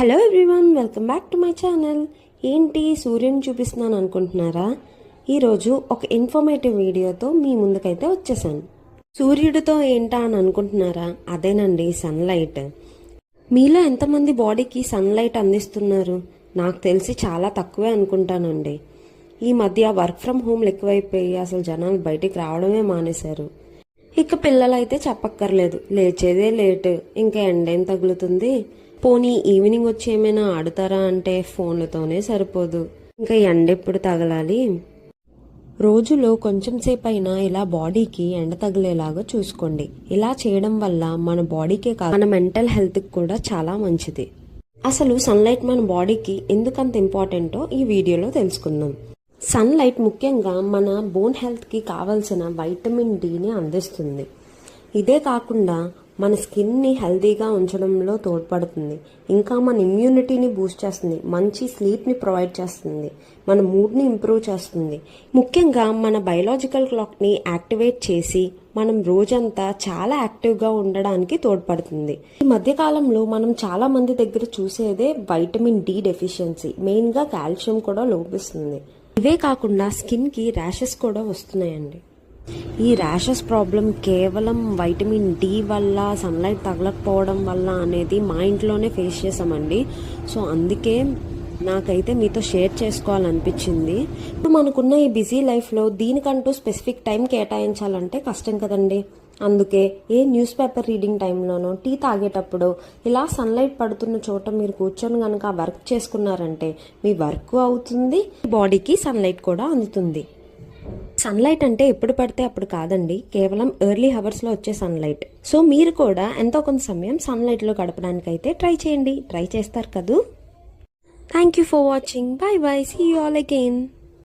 Hello everyone welcome back to my channel ఏంటి సూర్యుని చూపిస్తున్నాను అనుకుంటున్నారా? ఈరోజు ఒక ఇన్ఫర్మేటివ్ వీడియోతో మీ ముందుకైతే వచ్చేసాను. సూర్యుడితో ఏంటా అని అనుకుంటున్నారా? అదేనండి సన్లైట్ మీలో ఎంతమంది బాడీకి సన్లైట్ అందిస్తున్నారు? నాకు తెలిసి చాలా తక్కువే అనుకుంటానండి. ఈ మధ్య వర్క్ ఫ్రమ్ హోమ్లు ఎక్కువైపోయి అసలు జనాలు బయటికి రావడమే మానేశారు. ఇక పిల్లలైతే చెప్పక్కర్లేదు లేచేదే లేట్ ఇంకా ఎండేం తగులుతుంది? పోనీ ఈవినింగ్ వచ్చి ఏమైనా ఆడుతారా అంటే ఫోన్లతోనే సరిపోదు. ఇంకా ఎండ ఎప్పుడు తగలాలి? రోజులో కొంచెం సేపు అయినా ఇలా బాడీకి ఎండ తగిలేలాగా చూసుకోండి. ఇలా చేయడం వల్ల మన బాడీకే కాదు మన మెంటల్ హెల్త్కి కూడా చాలా మంచిది. అసలు సన్లైట్ మన బాడీకి ఎందుకంత ఇంపార్టెంటో ఈ వీడియోలో తెలుసుకుందాం. సన్లైట్ ముఖ్యంగా మన బోన్ హెల్త్కి కావలసిన వైటమిన్ డిని అందిస్తుంది. ఇదే కాకుండా మన స్కిన్ని హెల్తీగా ఉంచడంలో తోడ్పడుతుంది. ఇంకా మన ఇమ్యూనిటీని బూస్ట్ చేస్తుంది. మంచి స్లీప్ని ప్రొవైడ్ చేస్తుంది. మన మూడ్ని ఇంప్రూవ్ చేస్తుంది. ముఖ్యంగా మన బయలాజికల్ క్లాక్ని యాక్టివేట్ చేసి మనం రోజంతా చాలా యాక్టివ్గా ఉండడానికి తోడ్పడుతుంది. ఈ మధ్యకాలంలో మనం చాలా మంది దగ్గర చూసేదే వైటమిన్ డి డెఫిషియన్సీ మెయిన్గా కాల్షియం కూడా లోపిస్తుంది. ఇవే కాకుండా స్కిన్కి ర్యాషెస్ కూడా వస్తున్నాయండి. ఈ ర్యాషెస్ ప్రాబ్లం కేవలం వైటమిన్ డి వల్ల సన్లైట్ తగలకపోవడం వల్ల అనేది మా ఇంట్లోనే ఫేస్ చేసామండి సో అందుకే నాకైతే మీతో షేర్ చేసుకోవాలనిపించింది. ఇప్పుడు మనకున్న ఈ బిజీ లైఫ్లో దీనికంటూ స్పెసిఫిక్ టైం కేటాయించాలంటే కష్టం కదండి. అందుకే ఏ న్యూస్ పేపర్ రీడింగ్ టైంలోనో టీ తాగేటప్పుడు ఇలా సన్లైట్ పడుతున్న చోట మీరు కూర్చొని కనుక వర్క్ చేసుకున్నారంటే మీ వర్క్ అవుతుంది బాడీకి సన్లైట్ కూడా అందుతుంది. సన్లైట్ అంటే ఎప్పుడు పడితే అప్పుడు కాదండి. కేవలం ఎర్లీ హవర్స్లో వచ్చే సన్లైట్ సో మీరు కూడా ఎంతో కొంత సమయం సన్లైట్లో గడపడానికి అయితే ట్రై చేయండి. ట్రై చేస్తారు కదూ? Thank you for watching bye bye see you all again